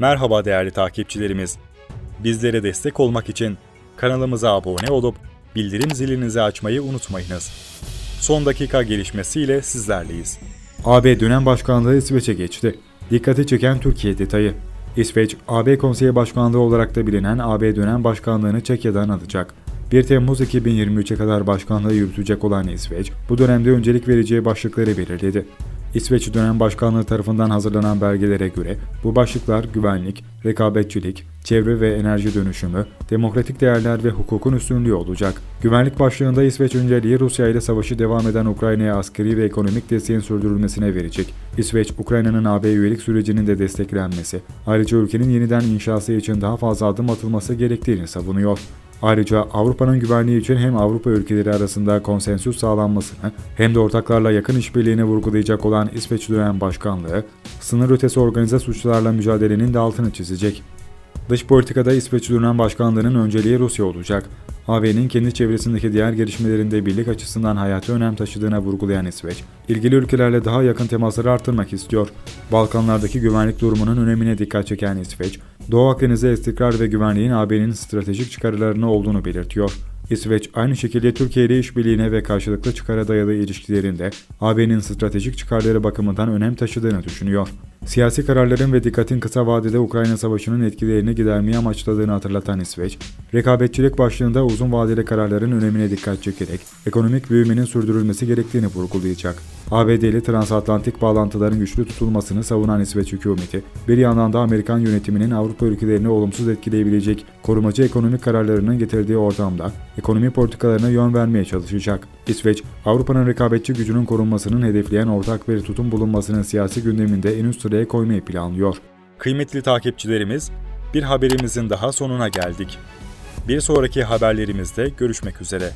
Merhaba değerli takipçilerimiz. Bizlere destek olmak için kanalımıza abone olup bildirim zilinizi açmayı unutmayınız. Son dakika gelişmesiyle sizlerleyiz. AB dönem başkanlığı İsveç'e geçti. Dikkati çeken Türkiye detayı. İsveç, AB Konseyi Başkanlığı olarak da bilinen AB dönem başkanlığını Çekya'dan alacak. 1 Temmuz 2023'e kadar başkanlığı yürütecek olan İsveç, bu dönemde öncelik vereceği başlıkları belirledi. İsveç dönem başkanlığı tarafından hazırlanan belgelere göre bu başlıklar güvenlik, rekabetçilik, çevre ve enerji dönüşümü, demokratik değerler ve hukukun üstünlüğü olacak. Güvenlik başlığında İsveç önceliği Rusya ile savaşı devam eden Ukrayna'ya askeri ve ekonomik desteğin sürdürülmesine verecek. İsveç, Ukrayna'nın AB üyelik sürecinin de desteklenmesi, ayrıca ülkenin yeniden inşası için daha fazla adım atılması gerektiğini savunuyor. Ayrıca Avrupa'nın güvenliği için hem Avrupa ülkeleri arasında konsensüs sağlanmasını hem de ortaklarla yakın işbirliğini vurgulayacak olan İsveç dönem başkanlığı, sınır ötesi organize suçlarla mücadelenin de altını çizecek. Dış politikada İsveç dönem başkanlığının önceliği Rusya olacak. AB'nin kendi çevresindeki diğer gelişmelerinde birlik açısından hayati önem taşıdığına vurgulayan İsveç, ilgili ülkelerle daha yakın temasları artırmak istiyor. Balkanlardaki güvenlik durumunun önemine dikkat çeken İsveç, Doğu Akdeniz'de istikrar ve güvenliğin AB'nin stratejik çıkarlarına olduğunu belirtiyor. İsveç aynı şekilde Türkiye ile işbirliğine ve karşılıklı çıkara dayalı ilişkilerinde AB'nin stratejik çıkarları bakımından önem taşıdığını düşünüyor. Siyasi kararların ve dikkatin kısa vadede Ukrayna Savaşı'nın etkilerini gidermeyi amaçladığını hatırlatan İsveç, rekabetçilik başlığında uzun vadeli kararların önemine dikkat çekerek ekonomik büyümenin sürdürülmesi gerektiğini vurgulayacak. ABD ile transatlantik bağlantıların güçlü tutulmasını savunan İsveç hükümeti, bir yandan da Amerikan yönetiminin Avrupa ülkelerini olumsuz etkileyebilecek korumacı ekonomik kararlarının getirdiği ortamda ekonomi politikalarına yön vermeye çalışacak. İsveç, Avrupa'nın rekabetçi gücünün korunmasının hedefleyen ortak bir tutum bulunmasının siyasi gündeminde en üst sıraya koymayı planlıyor. Kıymetli takipçilerimiz, bir haberimizin daha sonuna geldik. Bir sonraki haberlerimizde görüşmek üzere.